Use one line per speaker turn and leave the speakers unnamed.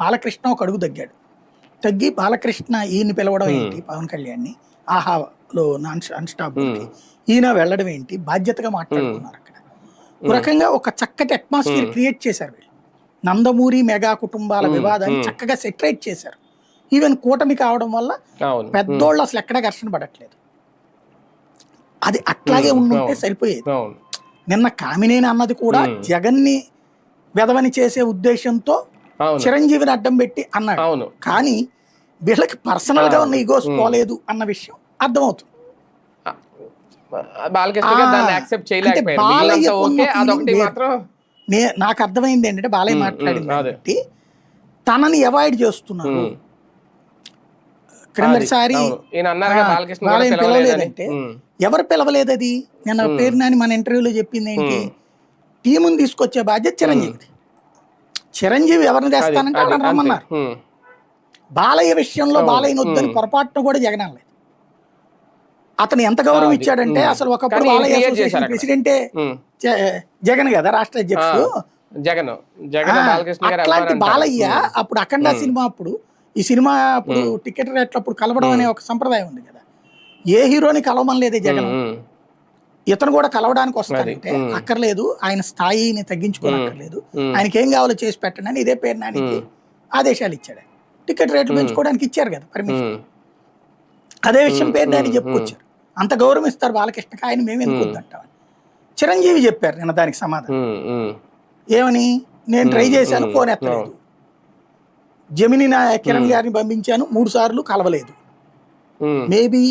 బాలకృష్ణ ఒక అడుగు తగ్గాడు. తగ్గి బాలకృష్ణ ఈయన్ని పిలవడం ఏంటి? పవన్ కళ్యాణ్ని. ఆహాలో నాన్ అన్స్టాప్ ఈయన వెళ్ళడం ఏంటి? బాధ్యతగా మాట్లాడుకున్నారు అక్కడ. ఒక రకంగా ఒక చక్కటి అట్మాస్ఫియర్ క్రియేట్ చేశారు వీళ్ళు. నందమూరి మెగా కుటుంబాల వివాదాన్ని చక్కగా సెటరేట్ చేశారు. ఈవెన్ కూటమి కావడం వల్ల పెద్దోళ్ళు అసలు ఎక్కడా ఘర్షణ పడట్లేదు. అది అట్లాగే ఉండుంటే సరిపోయేది. నిన్న కామినేని అన్నది కూడా జగన్ని వెదవని చేసే ఉద్దేశంతో చిరంజీవిని అడ్డం పెట్టి అన్నాడు.
అవును.
కానీ వీళ్ళకి పర్సనల్గా ఉన్న ఈగోస్ పోలేదు అన్న విషయం అర్థమవుతుంది. నాకు అర్థమైంది ఏంటంటే బాలయ్య మాట్లాడింది. కాబట్టి తనని అవాయిడ్ చేస్తున్నారు.
ఉమ్.
క్రిందటిసారి
పిలవలేదని.
పిలవలేదంటే. ఎవరు పిలవలేదు అది నిన్న పేరు నాని మన ఇంటర్వ్యూలో చెప్పింది ఏంటి? టీముని తీసుకొచ్చే బాధ్యత చిరంజీవిది. చిరంజీవి ఎవరిని తెస్తానంటే. రమ్మన్నారు. బాలయ్య విషయంలో బాలయ్యని వద్దని పొరపాటున కూడా జగన్ అనలేదు అతను ఎంత గౌరవం. ఇచ్చాడంటే. అసలు ఒకప్పుడు బాలయ్య అసోసియేషన్. ప్రెసిడెంటే జగన్ కదా రాష్ట్ర అధ్యక్షుడు
జగన్
అట్లాంటి? బాలయ్య అప్పుడు అఖండ సినిమా అప్పుడు ఈ సినిమా అప్పుడు టికెట్ రేట్లు అప్పుడు కలవడం అనే ఒక సంప్రదాయం ఉంది కదా ఏ హీరోని కలవమని లేదే జగన్. ఇతను కూడా కలవడానికి వస్తాడంటే. అక్కర్లేదు ఆయన స్థాయిని తగ్గించుకోనక్కర్లేదు. ఆయనకి ఏం కావాలో చేసి పెట్టండి అని ఇదే పేరు నానికి ఆదేశాలు ఇచ్చాడు. టికెట్ రేట్లు పెంచుకోవడానికి ఇచ్చారు కదా పర్మిషన్. అదే విషయం పేరు నాని చెప్పుకొచ్చారు. అంత గౌరవం ఇస్తారు బాలకృష్ణకి ఆయన మేము ఎందుకు వద్దంటామని. చిరంజీవి చెప్పారు నిన్న దానికి సమాధానం. ఏమని? నేను ట్రై చేశాను ఫోన్ ఎత్తలేదు. జమిని నా కిరణ్ గారిని పంపించాను మూడు సార్లు కలవలేదు. మేబీ